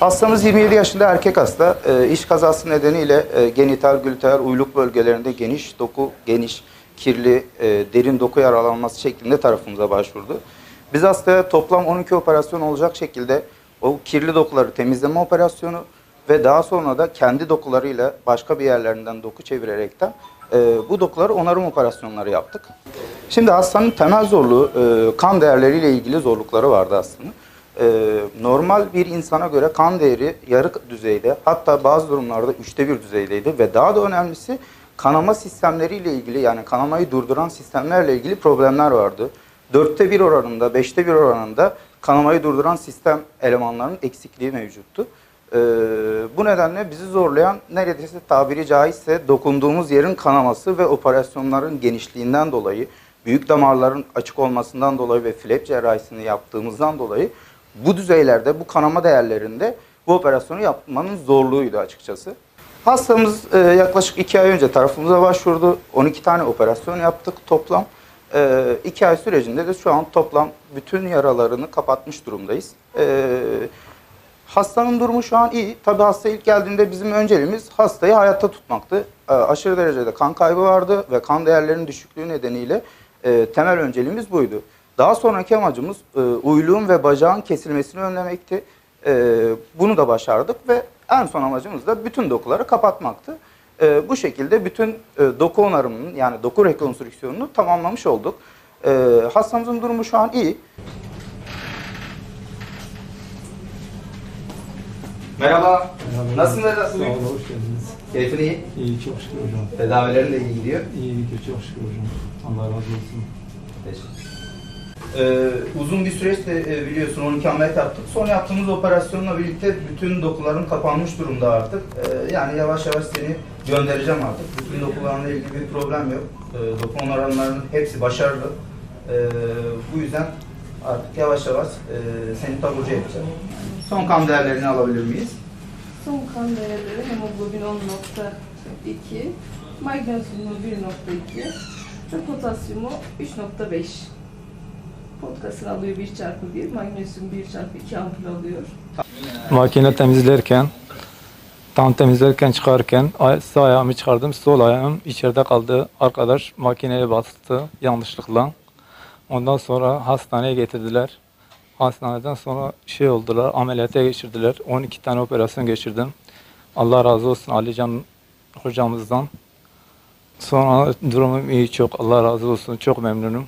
Hastamız 27 yaşında erkek hasta. E, iş kazası nedeniyle e, genital, gluteal, uyluk bölgelerinde geniş doku, geniş, kirli, e, derin doku yaralanması şeklinde tarafımıza başvurdu. Biz hastaya toplam 12 operasyon olacak şekilde o kirli dokuları temizleme operasyonu ve daha sonra da kendi dokularıyla başka bir yerlerinden doku çevirerekten e, bu dokuları onarım operasyonları yaptık. Şimdi hastanın temel zorluğu e, kan değerleriyle ilgili zorlukları vardı hastanın. Ee, normal bir insana göre kan değeri yarı düzeyde hatta bazı durumlarda üçte bir düzeydeydi ve daha da önemlisi kanama sistemleriyle ilgili yani kanamayı durduran sistemlerle ilgili problemler vardı. Dörtte bir oranında, beşte bir oranında kanamayı durduran sistem elemanlarının eksikliği mevcuttu. Ee, bu nedenle bizi zorlayan neredeyse tabiri caizse dokunduğumuz yerin kanaması ve operasyonların genişliğinden dolayı, büyük damarların açık olmasından dolayı ve flap cerrahisini yaptığımızdan dolayı bu düzeylerde, bu kanama değerlerinde bu operasyonu yapmanın zorluğuydu açıkçası. Hastamız e, yaklaşık 2 ay önce tarafımıza başvurdu. 12 tane operasyon yaptık toplam. 2 ay sürecinde de şu an toplam bütün yaralarını kapatmış durumdayız. E, hastanın durumu şu an iyi. Tabii hasta ilk geldiğinde bizim önceliğimiz hastayı hayatta tutmaktı. E, aşırı derecede kan kaybı vardı ve kan değerlerinin düşüklüğü nedeniyle e, temel önceliğimiz buydu. Daha sonraki amacımız e, uyluğun ve bacağın kesilmesini önlemekti. E, bunu da başardık ve en son amacımız da bütün dokuları kapatmaktı. E, bu şekilde bütün e, doku onarımının yani doku rekonstrüksiyonunu tamamlamış olduk. E, hastamızın durumu şu an iyi. Merhaba. Nasılsınız Vedat Sağ olun, hoş geldiniz. Keyfin iyi. İyi, çok şükür hocam. Tedavilerin de iyi gidiyor. İyi gidiyor, çok şükür hocam. Allah razı olsun. Ee, uzun bir süreçte e, biliyorsun 12 ameliyat yaptık. Son yaptığımız operasyonla birlikte bütün dokuların kapanmış durumda artık. Ee, yani yavaş yavaş seni göndereceğim artık. Bütün dokularla ilgili bir problem yok. Ee, doku onarımlarının hepsi başarılı. Ee, bu yüzden artık yavaş yavaş e, seni taburcu edeceğim. Son kan değerlerini alabilir miyiz? Son kan değerleri hemoglobin 10.2, magnezyumu 1.2 ve potasyumu 3.5. Potasını alıyor 1 çarpı 1, magnezyum 1 çarpı 2 ampul alıyor. Makine temizlerken, tam temizlerken çıkarken sağ ayağımı çıkardım. Sol ayağım içeride kaldı. Arkadaş makineye bastı yanlışlıkla. Ondan sonra hastaneye getirdiler. Hastaneden sonra şey oldular, ameliyata geçirdiler. 12 tane operasyon geçirdim. Allah razı olsun Alican hocamızdan. Sonra durumum iyi çok. Allah razı olsun. Çok memnunum.